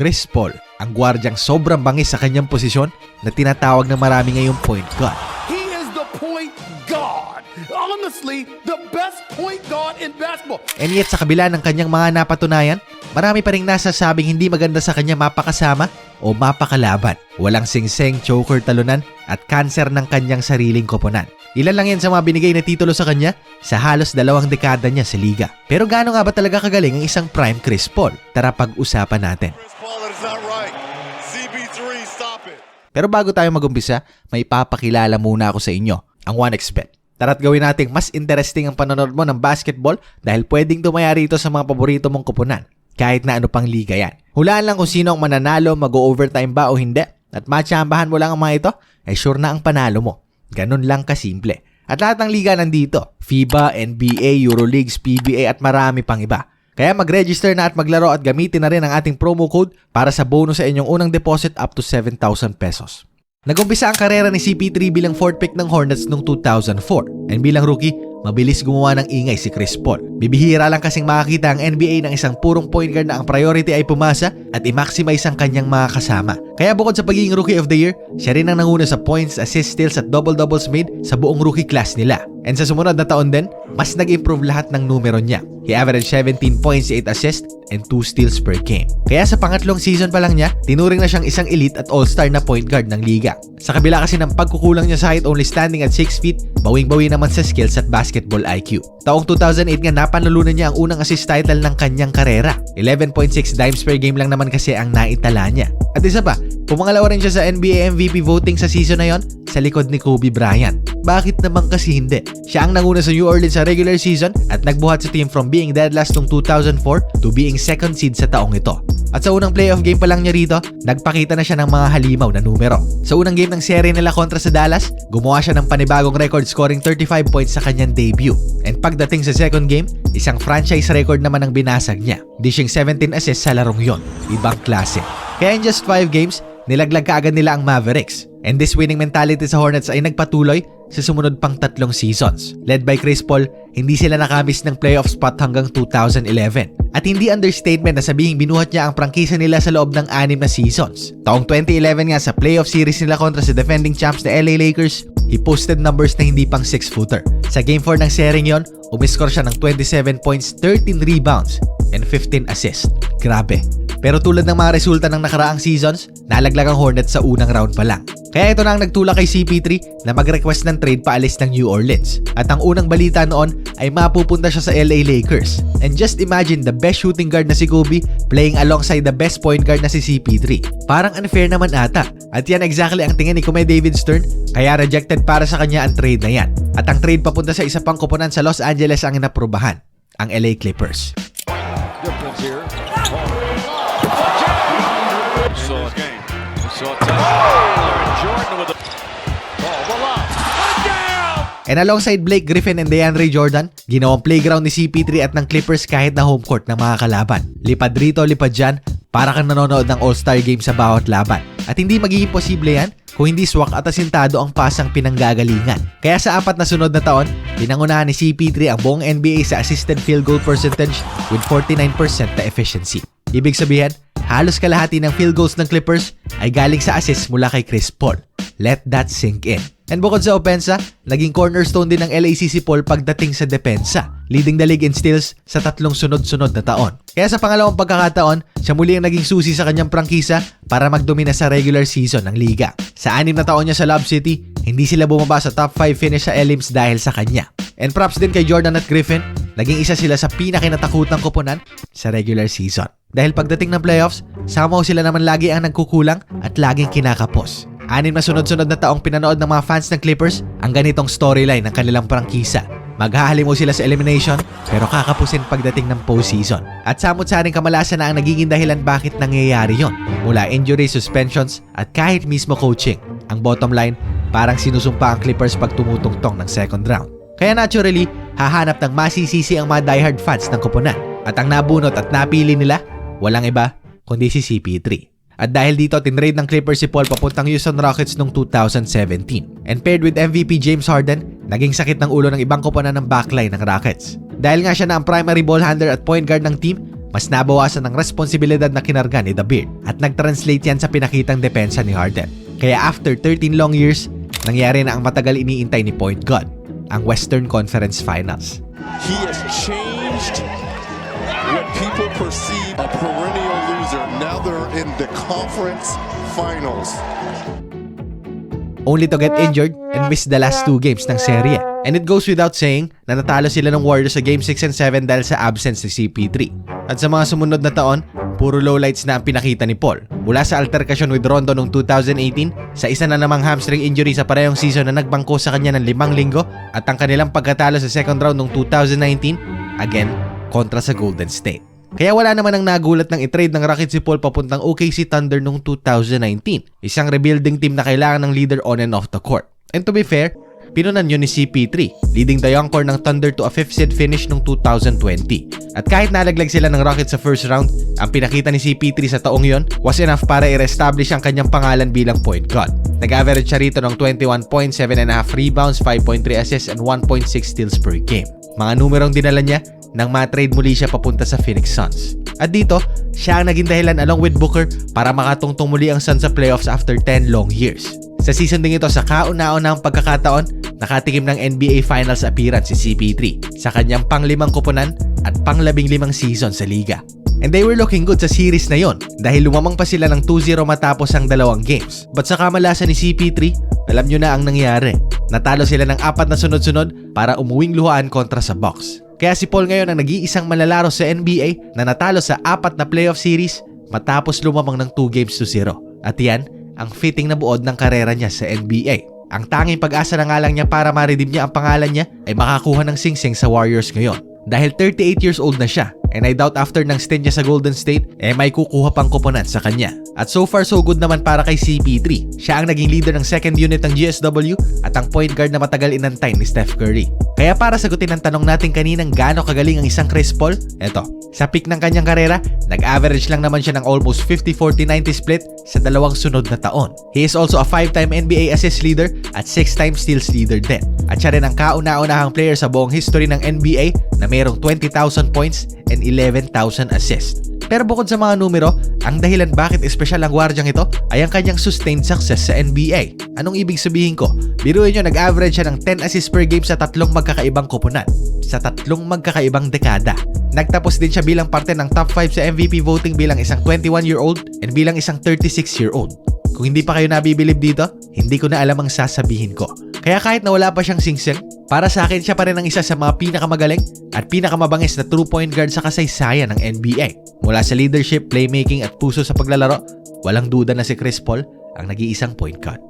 Chris Paul, ang gwardyang sobrang bangis sa kanyang posisyon na tinatawag ng marami ngayong point guard. He is the point guard. Honestly, the best point guard in basketball. And yet sa kabila ng kanyang mga napatunayan, marami pa rin nasasabing hindi maganda sa kanya mapakasama o mapakalaban. Walang singseng, choker talunan at cancer ng kanyang sariling koponan. Ilan lang yan sa mga binigay na titulo sa kanya sa halos dalawang dekada niya sa liga. Pero gaano nga ba talaga kagaling ang isang prime Chris Paul? Tara pag-usapan natin. That is not right. CB3, stop it. Pero bago tayo magumpisa, may papakilala muna ako sa inyo, ang 1xBet. Tara't gawin nating mas interesting ang panonood mo ng basketball dahil pwedeng tumaya rito sa mga paborito mong kupunan. Kahit na ano pang liga yan. Hulaan lang kung sino ang mananalo, mag-overtime ba o hindi. At matsambahan mo lang ang mga ito, ay sure na ang panalo mo. Ganun lang kasimple. At lahat ng liga nandito. FIBA, NBA, Euroleagues, PBA at marami pang iba. Kaya mag-register na at maglaro at gamitin na rin ang ating promo code para sa bonus sa inyong unang deposit up to 7,000 pesos. Nagumpisa ang karera ni CP3 bilang fourth pick ng Hornets noong 2004 and bilang rookie, mabilis gumawa ng ingay si Chris Paul. Bibihira lang kasing makakita ang NBA ng isang purong point guard na ang priority ay pumasa at i-maximize ang kanyang mga kasama. Kaya bukod sa pagiging rookie of the year, siya rin ang nanguna sa points, assists, steals at double-doubles made sa buong rookie class nila. And sa sumunod na taon din, mas nag-improve lahat ng numero niya. He averaged 17 points, 8 assists, and 2 steals per game. Kaya sa pangatlong season pa lang niya, tinuring na siyang isang elite at all-star na point guard ng liga. Sa kabila kasi ng pagkukulang niya sa height only standing at 6 feet, bawing-bawi naman sa skills at basketball IQ. Taong 2008 nga napanulunan niya ang unang assist title ng kanyang karera. 11.6 dimes per game lang naman kasi ang naitala niya. At isa pa, pumangalawa rin siya sa NBA MVP voting sa season na yon sa likod ni Kobe Bryant. Bakit naman kasi hindi? Siya ang nanguna sa New Orleans sa regular season at nagbuhat sa team from being dead last noong 2004 to being second seed sa taong ito. At sa unang playoff game pa lang niya rito, nagpakita na siya ng mga halimaw na numero. Sa unang game ng serye nila kontra sa Dallas, gumawa siya ng panibagong record scoring 35 points sa kanyang debut. And pagdating sa second game, isang franchise record naman ang binasag niya, dishing 17 assists sa larong yon. Ibang klase. Kaya in just 5 games, nilaglag kaagad nila ang Mavericks. And this winning mentality sa Hornets ay nagpatuloy sa sumunod pang tatlong seasons. Led by Chris Paul, hindi sila nakamiss ng playoff spot hanggang 2011. At hindi understatement na sabihing binuhat niya ang prangkisa nila sa loob ng anim na seasons. Taong 2011 nga sa playoff series nila kontra sa defending champs na LA Lakers, he posted numbers na hindi pang 6-footer. Sa Game 4 ng sering yon, umiskor siya ng 27 points, 13 rebounds, and 15 assists. Grabe. Pero tulad ng mga resulta ng nakaraang seasons, nalaglag ang Hornets sa unang round pa lang. Kaya ito na ang nagtulak kay CP3 na mag-request ng trade paalis ng New Orleans. At ang unang balita noon ay mapupunta siya sa LA Lakers. And just imagine the best shooting guard na si Kobe playing alongside the best point guard na si CP3. Parang unfair naman ata. At yan exactly ang tingin ni Kume David Stern kaya rejected para sa kanya ang trade na yan. At ang trade papunta sa isa pang koponan sa Los Angeles ang inaprubahan, ang LA Clippers. Saw Taylor Jordan with the Ball, up. And alongside Blake Griffin and DeAndre Jordan, ginawang playground ni CP3 at ng Clippers kahit na home court ng mga kalaban. Lipad rito, lipad dyan, para kang nanonood ng All-Star Game sa bawat laban. At hindi magiging posible yan kung hindi swak at asintado ang pasang pinanggagalingan. Kaya sa apat na sunod na taon, pinangunahan ni CP3 ang buong NBA sa assisted field goal percentage with 49% na efficiency. Ibig sabihin, halos kalahati ng field goals ng Clippers ay galing sa assist mula kay Chris Paul. Let that sink in. And bukod sa opensa, naging cornerstone din ng LAC si Paul pagdating sa depensa, leading the league in steals sa tatlong sunod-sunod na taon. Kaya sa pangalawang pagkakataon, siya muli ang naging susi sa kanyang prangkisa para magdomina sa regular season ng liga. Sa anim na taon niya sa Lob City, hindi sila bumaba sa top 5 finish sa Elims dahil sa kanya. And props din kay Jordan at Griffin, naging isa sila sa pinakinatakutang koponan sa regular season. Dahil pagdating ng playoffs, somehow sila naman lagi ang nagkukulang at laging kinakapos. Anim na sunod-sunod na taong pinanood ng mga fans ng Clippers ang ganitong storyline ng kanilang prangkisa. Maghahalimaw sila sa elimination pero kakapusin pagdating ng postseason. At samot-saring kamalasan na ang nagiging dahilan bakit nangyayari yon. Mula injury, suspensions at kahit mismo coaching. Ang bottom line, parang sinusumpa ang Clippers pag tumutungtong ng second round. Kaya naturally, hahanap ng masisisi ang mga diehard fans ng koponan. At ang nabunot at napili nila, walang iba kundi si CP3. At dahil dito, tinrade ng Clippers si Paul papuntang Houston Rockets noong 2017. And paired with MVP James Harden, naging sakit ng ulo ng ibang koponan ng backline ng Rockets. Dahil nga siya na ang primary ball handler at point guard ng team, mas nabawasan ang responsibilidad na kinarga ni The Beard at nag-translate yan sa pinakitang depensa ni Harden. Kaya after 13 long years, nangyari na ang matagal iniintay ni Point Guard, ang Western Conference Finals. He has changed what people perceive A perennial loser. Now they're in the conference finals. only to get injured and miss the last two games ng serye. And it goes without saying na natalo sila ng Warriors sa Game 6 and 7 dahil sa absence ni CP3. At sa mga sumunod na taon, puro lowlights na ang pinakita ni Paul. Mula sa alterkasyon with Rondo noong 2018, sa isa na namang hamstring injury sa parehong season na nagbangko sa kanya ng limang linggo at ang kanilang pagkatalo sa second round noong 2019, again, kontra sa Golden State. Kaya wala naman ang nagulat ng itrade ng Rockets si Paul papuntang OKC Thunder noong 2019. Isang rebuilding team na kailangan ng leader on and off the court. And to be fair, pinunan yun ni CP3, leading the young core ng Thunder to a 5th seed finish noong 2020. At kahit nalaglag sila ng Rockets sa first round, ang pinakita ni CP3 sa taong yon was enough para i-reestablish ang kanyang pangalan bilang point guard. Nag-average siya rito ng 21 points, 7.5 rebounds, 5.3 assists, and 1.6 steals per game. Mga numerong dinala niya nang ma-trade muli siya papunta sa Phoenix Suns. At dito, siya ang naging dahilan along with Booker para makatungtong muli ang Suns sa playoffs after 10 long years. Sa season ding ito, sa kauna-unahang pagkakataon, nakatikim ng NBA Finals appearance si CP3 sa kanyang panglimang kupunan at panglabing limang season sa liga. And they were looking good sa series na yon dahil lumamang pa sila ng 2-0 matapos ang dalawang games. But sa kamalasan ni CP3, alam nyo na ang nangyari. Natalo sila ng apat na sunod-sunod para umuwing luhaan kontra sa Bucks. Kaya si Paul ngayon ang nag-iisang malalaro sa NBA na natalo sa apat na playoff series matapos lumamang ng 2 games to 0. At yan, ang fitting na buod ng karera niya sa NBA. Ang tanging pag-asa na nga lang niya para ma-redeem niya ang pangalan niya ay makakuha ng singsing sa Warriors ngayon. Dahil 38 years old na siya and I doubt after ng stint niya sa Golden State, eh may kukuha pang kuponan sa kanya. At so far so good naman para kay CP3. Siya ang naging leader ng second unit ng GSW at ang point guard na matagal inantay ni Steph Curry. Kaya para sagutin ang tanong natin kaninang gaano kagaling ang isang Chris Paul, eto, sa peak ng kanyang karera, nag-average lang naman siya ng almost 50-40-90 split sa dalawang sunod na taon. He is also a 5-time NBA assist leader at 6-time steals leader din. At siya rin ang kauna-unahang player sa buong history ng NBA na mayroong 20,000 points and 11,000 assists. Pero bukod sa mga numero, ang dahilan bakit espesyal ang gwardyang ito ay ang kanyang sustained success sa NBA. Anong ibig sabihin ko? Biruin nyo, nag-average siya ng 10 assists per game sa tatlong magkakaibang koponan. Sa tatlong magkakaibang dekada. Nagtapos din siya bilang parte ng top 5 sa MVP voting bilang isang 21-year-old and bilang isang 36-year-old. Kung hindi pa kayo nabibilib dito, hindi ko na alam ang sasabihin ko. Kaya kahit na wala pa siyang singsing, para sa akin siya pa rin ang isa sa mga pinakamagaling at pinakamabangis na true point guard sa kasaysayan ng NBA. Mula sa leadership, playmaking at puso sa paglalaro, walang duda na si Chris Paul ang nag-iisang point guard.